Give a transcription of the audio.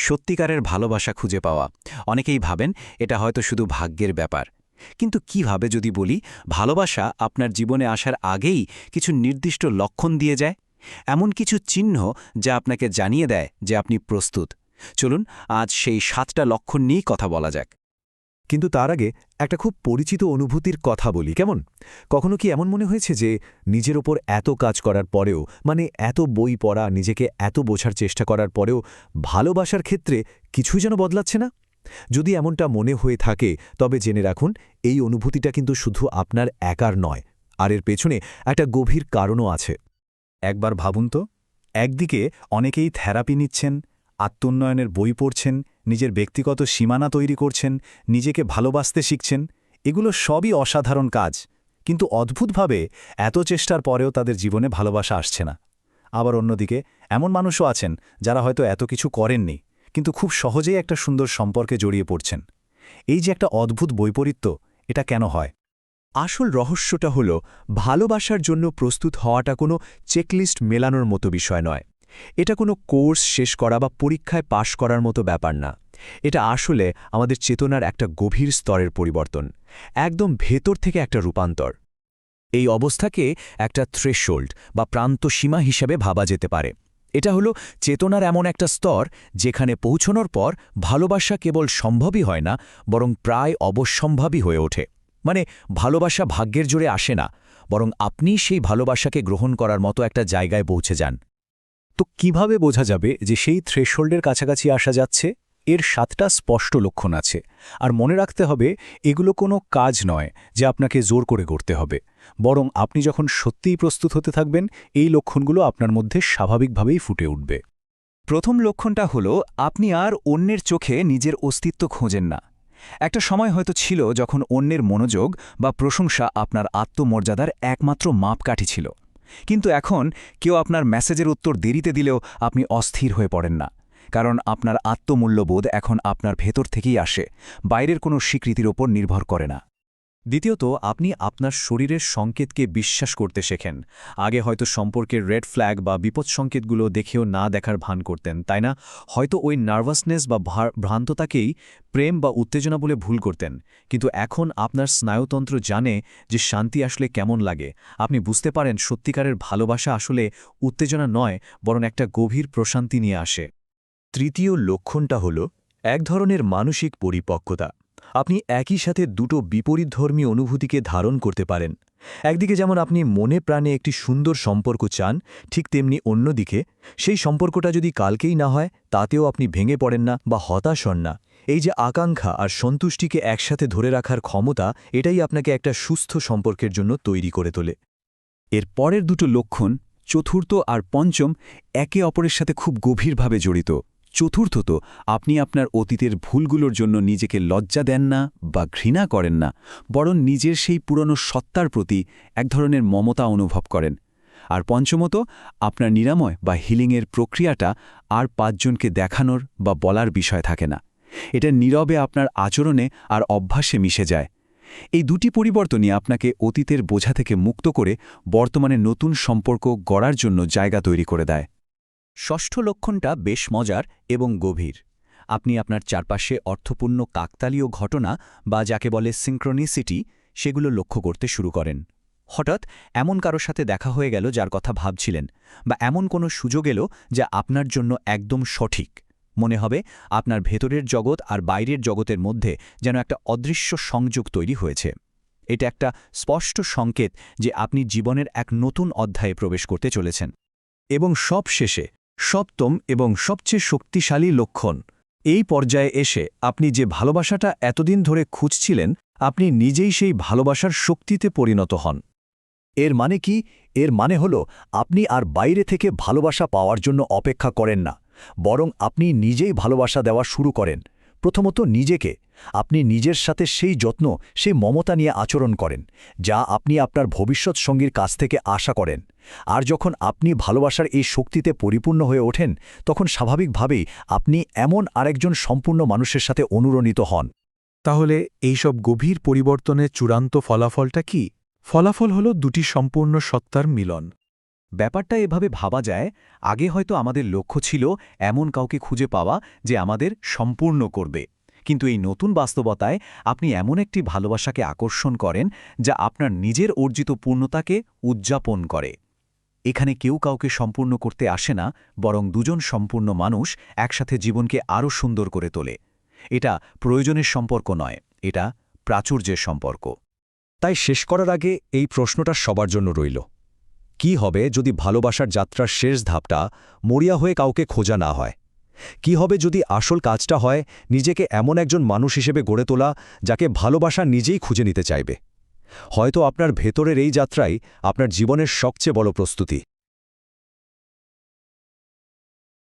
সত্যিকারের ভালোবাসা খুঁজে পাওয়া। অনেকেই ভাবেন এটা হয়তো শুধু ভাগ্যের ব্যাপার। কিন্তু কীভাবে যদি বলি, ভালোবাসা আপনার জীবনে আসার আগেই কিছু নির্দিষ্ট লক্ষণ দিয়ে যায়? এমন কিছু চিহ্ন যা আপনাকে জানিয়ে দেয় যে আপনি প্রস্তুত। চলুন, আজ সেই সাতটা লক্ষণ নিয়েই কথা বলা যাক। কিন্তু তার আগে একটা খুব পরিচিত অনুভূতির কথা বলি, কেমন? কখনো কি এমন মনে হয়েছে যে নিজের ওপর এত কাজ করার পরেও মানে এত বই পড়া, নিজেকে এত বোঝার চেষ্টা করার পরেও ভালোবাসার ক্ষেত্রে কিছুই যেন বদলাচ্ছে না? যদি এমনটা মনে হয়ে থাকে, তবে জেনে রাখুন, এই অনুভূতিটা কিন্তু শুধু আপনার একার নয়, আর এর পেছনে একটা গভীর কারণও আছে। একবার ভাবুন তো, একদিকে অনেকেই থেরাপি নিচ্ছেন, আত্মোন্নয়নের বই পড়ছেন নিজের ব্যক্তিগত সীমানা তৈরি করছেন, নিজেকে ভালোবাসতে শিখছেন, এগুলো সবই অসাধারণ কাজ। কিন্তু অদ্ভুতভাবে এত চেষ্টার পরেও তাদের জীবনে ভালোবাসা আসছে না। আবার অন্যদিকে, এমন মানুষও আছেন যারা হয়তো এত কিছু করেননি, কিন্তু খুব সহজেই একটা সুন্দর সম্পর্কে জড়িয়ে পড়ছেন। এই যে একটা অদ্ভুত বৈপরীত্য, এটা কেন হয়? আসল রহস্যটা হল, ভালোবাসার জন্য প্রস্তুত হওয়াটা কোনো চেকলিস্ট মেলানোর মতো বিষয় নয়। এটা কোনো কোর্স শেষ করা বা পরীক্ষায় পাশ করার মতো ব্যাপার না। এটা আসলে আমাদের চেতনার একটা গভীর স্তরের পরিবর্তন, একদম ভেতর থেকে একটা রূপান্তর। এই অবস্থাকে একটা থ্রেশোল্ড বা প্রান্ত সীমা হিসেবে ভাবা যেতে পারে। এটা হলো চেতনার এমন একটা স্তর যেখানে পৌঁছনোর পর ভালোবাসা কেবল সম্ভবই হয় না, বরং প্রায় অবশ্যম্ভাবী হয়ে ওঠে। মানে ভালোবাসা ভাগ্যের জোরে আসে না, বরং আপনি সেই ভালোবাসাকে গ্রহণ করার মতো একটা জায়গায় পৌঁছে যান। তো কীভাবে বোঝা যাবে যে সেই থ্রেশহোল্ডের কাছাকাছি আসা যাচ্ছে? এর সাতটা স্পষ্ট লক্ষণ আছে। আর মনে রাখতে হবে, এগুলো কোনো কাজ নয় যে আপনাকে জোর করে করতে হবে। বরং আপনি যখন সত্যিই প্রস্তুত হতে থাকবেন, এই লক্ষণগুলো আপনার মধ্যে স্বাভাবিকভাবেই ফুটে উঠবে। প্রথম লক্ষণটা হলো, আপনি আর অন্যের চোখে নিজের অস্তিত্ব খোঁজেন না। একটা সময় হয়তো ছিল যখন অন্যের মনোযোগ বা প্রশংসা আপনার আত্মমর্যাদার একমাত্র মাপকাঠি ছিল। কিন্তু এখন কেউ আপনার মেসেজের উত্তর দেরিতে দিলেও আপনি অস্থির হয়ে পড়েন না। কারণ আপনার আত্মমূল্যবোধ এখন আপনার ভেতর থেকেই আসে, বাইরের কোনো স্বীকৃতির ওপর নির্ভর করে না। দ্বিতীয়ত, আপনি আপনার শরীরের সংকেতকে বিশ্বাস করতে শেখেন। আগে হয়তো সম্পর্কের রেড ফ্ল্যাগ বা বিপদ সংকেতগুলো দেখেও না দেখার ভান করতেন, তাই না? হয়তো ওই নার্ভাসনেস বা ভ্রান্ততাকেই প্রেম বা উত্তেজনা বলে ভুল করতেন। কিন্তু এখন আপনার স্নায়ুতন্ত্র জানে যে শান্তি আসলে কেমন লাগে। আপনি বুঝতে পারেন সত্যিকারের ভালোবাসা আসলে উত্তেজনা নয়, বরং একটা গভীর প্রশান্তি নিয়ে আসে। তৃতীয় লক্ষণটা হল এক ধরনের মানসিক পরিপক্কতা। আপনি একই সাথে দুটো বিপরীতধর্মী অনুভূতিকে ধারণ করতে পারেন। একদিকে যেমন আপনি মনে প্রাণে একটি সুন্দর সম্পর্ক চান, ঠিক তেমনি অন্যদিকে সেই সম্পর্কটা যদি কালকেই না হয়, তাতেও আপনি ভেঙে পড়েন না বা হতাশ হন না। এই যে আকাঙ্ক্ষা আর সন্তুষ্টিকে একসাথে ধরে রাখার ক্ষমতা, এটাই আপনাকে একটা সুস্থ সম্পর্কের জন্য তৈরি করে তোলে। এর পরের দুটো লক্ষণ, চতুর্থ আর পঞ্চম, একে অপরের সাথে খুব গভীরভাবে জড়িত। চতুর্থত, আপনি আপনার অতীতের ভুলগুলোর জন্য নিজেকে লজ্জা দেন না বা ঘৃণা করেন না, বরং নিজের সেই পুরনো সত্তার প্রতি এক ধরনের মমতা অনুভব করেন। আর পঞ্চমত, আপনার নিরাময় বা হিলিংয়ের প্রক্রিয়াটা আর পাঁচজনকে দেখানোর বা বলার বিষয় থাকে না। এটা নীরবে আপনার আচরণে আর অভ্যাসে মিশে যায়। এই দুটি পরিবর্তনই আপনাকে অতীতের বোঝা থেকে মুক্ত করে বর্তমানে নতুন সম্পর্ক গড়ার জন্য জায়গা তৈরি করে দেয়। ষষ্ঠ লক্ষণটা বেশ মজার এবং গভীর। আপনি আপনার চারপাশে অর্থপূর্ণ কাকতালীয় ঘটনা বা যাকে বলে সিঙ্ক্রোনিসিটি সেগুলো লক্ষ্য করতে শুরু করেন। হঠাৎ এমন কারও সাথে দেখা হয়ে গেল যার কথা ভাবছিলেন বা এমন কোনো সুযোগ এলো যা আপনার জন্য একদম সঠিক। মনে হবে আপনার ভেতরের জগৎ আর বাইরের জগতের মধ্যে যেন একটা অদৃশ্য সংযোগ তৈরি হয়েছে। এটা একটা স্পষ্ট সংকেত যে আপনি জীবনের এক নতুন অধ্যায়ে প্রবেশ করতে চলেছেন। এবং সব শেষে সপ্তম এবং সবচেয়ে শক্তিশালী লক্ষণ। এই পর্যায়ে এসে আপনি যে ভালোবাসাটা এতদিন ধরে খুঁজছিলেন, আপনি নিজেই সেই ভালোবাসার শক্তিতে পরিণত হন। এর মানে কি? এর মানে হল, আপনি আর বাইরে থেকে ভালোবাসা পাওয়ার জন্য অপেক্ষা করেন না, বরং আপনি নিজেই ভালোবাসা দেওয়া শুরু করেন। প্রথমত নিজেকে। আপনি নিজের সাথে সেই যত্ন, সেই মমতা নিয়ে আচরণ করেন, যা আপনি আপনার ভবিষ্যৎ সঙ্গীর কাছ থেকে আশা করেন। আর যখন আপনি ভালোবাসার এই শক্তিতে পরিপূর্ণ হয়ে ওঠেন, তখন স্বাভাবিকভাবেই আপনি এমন আরেকজন সম্পূর্ণ মানুষের সাথে অনুরণিত হন। তাহলে এইসব গভীর পরিবর্তনের চূড়ান্ত ফলাফলটা কি? ফলাফল হল দুটি সম্পূর্ণ সত্তার মিলন। ব্যাপারটা এভাবে ভাবা যায়, আগে হয়তো আমাদের লক্ষ্য ছিল এমন কাউকে খুঁজে পাওয়া যে আমাদের সম্পূর্ণ করবে। কিন্তু এই নতুন বাস্তবতায় আপনি এমন একটি ভালোবাসাকে আকর্ষণ করেন যা আপনার নিজের অর্জিত পূর্ণতাকে উদযাপন করে। এখানে কেউ কাউকে সম্পূর্ণ করতে আসে না, বরং দুজন সম্পূর্ণ মানুষ একসাথে জীবনকে আরও সুন্দর করে তোলে। এটা প্রয়োজনের সম্পর্ক নয়, এটা প্রাচুর্যের সম্পর্ক। তাই শেষ করার আগে এই প্রশ্নটা সবার জন্য রইল। কি হবে যদি ভালোবাসার যাত্রার শেষ ধাপটা মরিয়া হয়ে কাউকে খোঁজা না হয়? কি হবে যদি আসল কাজটা হয় নিজেকে এমন একজন মানুষ হিসেবে গড়ে তোলা যাকে ভালোবাসা নিজেই খুঁজে নিতে চাইবে? হয়তো আপনার ভেতরের এই যাত্রাই আপনার জীবনের সবচেয়ে বড় প্রস্তুতি।